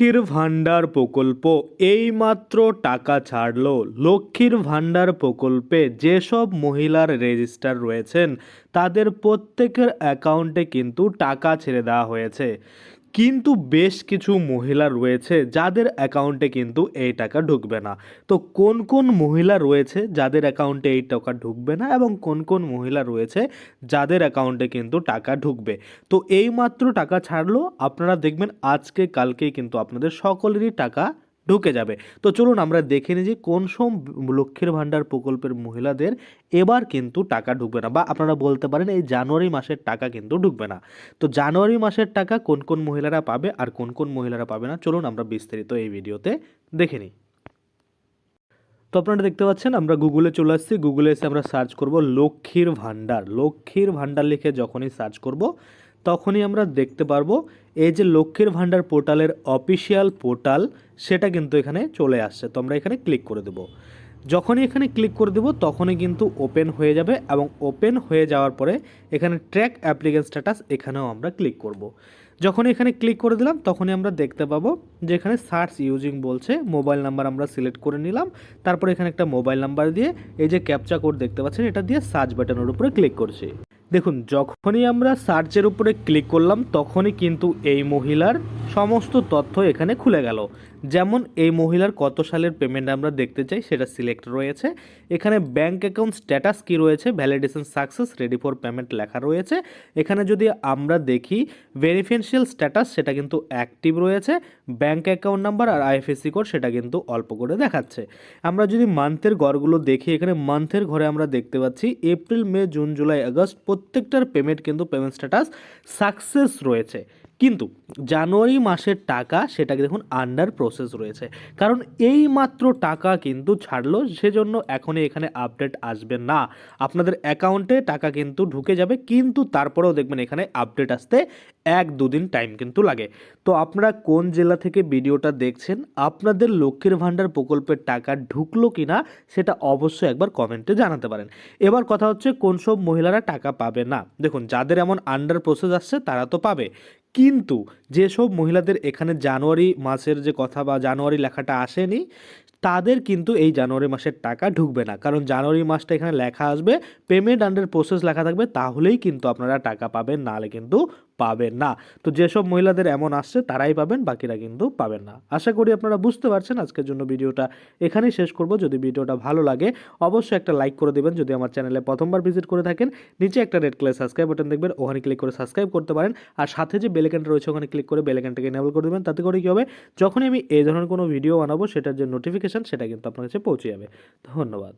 লক্ষ্মীর ভাণ্ডার প্রকল্প, এইমাত্র টাকা ছাড়ল। লক্ষ্মীর ভাণ্ডার প্রকল্পে যেসব মহিলার রেজিস্টার রয়েছেন, তাদের প্রত্যেকের অ্যাকাউন্টে কিন্তু টাকা ছেড়ে দেওয়া হয়েছে। কিন্তু বেশ কিছু মহিলা রয়েছে যাদের অ্যাকাউন্টে কিন্তু এই টাকা ঢুকবে না। তো কোন কোন মহিলা রয়েছে যাদের অ্যাকাউন্টে এই টাকা ঢুকবে না এবং কোন কোন মহিলা রয়েছে যাদের অ্যাকাউন্টে কিন্তু টাকা ঢুকবে? তো এই মাত্র টাকা ছাড়লো, আপনারা দেখবেন আজকে কালকেই কিন্তু আপনাদের সকলেরই টাকা ঢুকে যাবে। তো চলুন আমরা দেখে নিই যে কোন সব লক্ষ্মীর ভাণ্ডার প্রকল্পের মহিলাদের এবার কিন্তু টাকা ঢুকবে না বা আপনারা বলতে পারেন এই জানুয়ারি মাসের টাকা কিন্তু ঢুকবে না। তো জানুয়ারি মাসের টাকা কোন কোন মহিলারা পাবে আর কোন কোন মহিলারা পাবে না চলুন আমরা বিস্তারিত এই ভিডিওতে দেখে নিই। তো আপনারা দেখতে পাচ্ছেন আমরা গুগলে চলে আসছি। গুগলে এসে আমরা সার্চ করব লক্ষ্মীর ভাণ্ডার। লক্ষ্মীর ভাণ্ডার লিখে যখনই সার্চ করব তখনই আমরা দেখতে পারব এই যে লক্ষ্মীর ভাণ্ডার পোর্টালের অফিসিয়াল পোর্টাল, সেটা কিন্তু এখানে চলে আসছে। তো আমরা এখানে ক্লিক করে দেবো। যখনই এখানে ক্লিক করে দেবো, তখনই কিন্তু ওপেন হয়ে যাবে এবং ওপেন হয়ে যাওয়ার পরে এখানে ট্র্যাক অ্যাপ্লিকেশন স্ট্যাটাস এখানেও আমরা ক্লিক করব। যখন এখানে ক্লিক করে দিলাম, তখনই আমরা দেখতে পাবো যে এখানে সার্চ ইউজিং বলছে, মোবাইল নাম্বার আমরা সিলেক্ট করে নিলাম, তারপরে এখানে একটা মোবাইল নাম্বার দিয়ে এই যে ক্যাপচা কোড দেখতে পাচ্ছেন, এটা দিয়ে সার্চ বাটনের উপরে ক্লিক করছি। দেখুন যখনই আমরা সার্চের উপরে ক্লিক করলাম তখনই কিন্তু এই মহিলার সমস্ত তথ্য এখানে খুলে গেল। যেমন এই মহিলার কত সালের পেমেন্ট আমরা দেখতে চাই, সেটা সিলেক্ট রয়েছে। এখানে ব্যাঙ্ক অ্যাকাউন্ট স্ট্যাটাস কি রয়েছে validation success ready for payment লেখা রয়েছে। এখানে যদি আমরা দেখি ভেরিফিয়েন্সিয়াল স্ট্যাটাস সেটা কিন্তু অ্যাক্টিভ রয়েছে। ব্যাঙ্ক অ্যাকাউন্ট নাম্বার আর আইএফএসসি কোড সেটা কিন্তু অল্প করে দেখাচ্ছে। আমরা যদি মান্থের ঘরগুলো দেখি, এখানে মান্থের ঘরে আমরা দেখতে পাচ্ছি April May June July August প্রত্যেকটার পেমেন্ট কিন্তু পেমেন্ট স্ট্যাটাস সাকসেস রয়েছে। কিন্তু জানুয়ারি মাসের টাকা সেটাকে দেখুন আন্ডার প্রসেস রয়েছে। কারণ এই মাত্র টাকা কিন্তু ছাড়লো, সেজন্য এখনই এখানে আপডেট আসবে না। আপনাদের অ্যাকাউন্টে টাকা কিন্তু ঢুকে যাবে, কিন্তু তারপরেও দেখবেন এখানে আপডেট আসতে এক দুদিন টাইম কিন্তু লাগে। তো আপনারা কোন জেলা থেকে ভিডিওটা দেখছেন, আপনাদের লক্ষ্মীর ভাণ্ডার প্রকল্পের টাকা ঢুকলো কি না সেটা অবশ্যই একবার কমেন্টে জানাতে পারেন। এবার কথা হচ্ছে কোন সব মহিলারা টাকা পাবে না। দেখুন, যাদের এমন আন্ডার প্রসেস আসছে, তারা তো পাবে। কিন্তু যেসব মহিলাদের এখানে জানুয়ারি মাসের যে কথা বা জানুয়ারি লেখাটা আসেনি, তাদের কিন্তু এই জানুয়ারি মাসের টাকা ঢুকবে না। কারণ জানুয়ারি মাসটা এখানে লেখা আসবে পেমেন্ট আন্ডার প্রসেস লেখা থাকবে, তাহলেই কিন্তু আপনারা টাকা পাবেন, নাহলে কিন্তু পাবেন না। তো যেসব মহিলাদের এমন আসছে, তারাই পাবেন, বাকিরা কিন্তু পাবেন না। আশা করি আপনারা বুঝতে পারছেন আজকের জন্য ভিডিওটা। এখানেই শেষ করব। যদি ভিডিওটা ভালো লাগে, অবশ্যই একটা লাইক করে দেবেন। যদি আমার চ্যানেলে প্রথমবার ভিজিট করে থাকেন, নিচে একটা রেড কালার সাবস্ক্রাইব বাটন দেখবেন, ওখানে ক্লিক করে সাবস্ক্রাইব করতে পারেন। আর সাথে যে বেলেকানটা রয়েছে, ওখানে ক্লিক করে বেলেকানটাকে এনেবল করে দেবেন। তাতে করে কী হবে, যখনই আমি এই ধরনের কোনো ভিডিও বানাবো, সেটার যে নোটিফিকেশান সেটা কিন্তু আপনার কাছে পৌঁছে যাবে। ধন্যবাদ।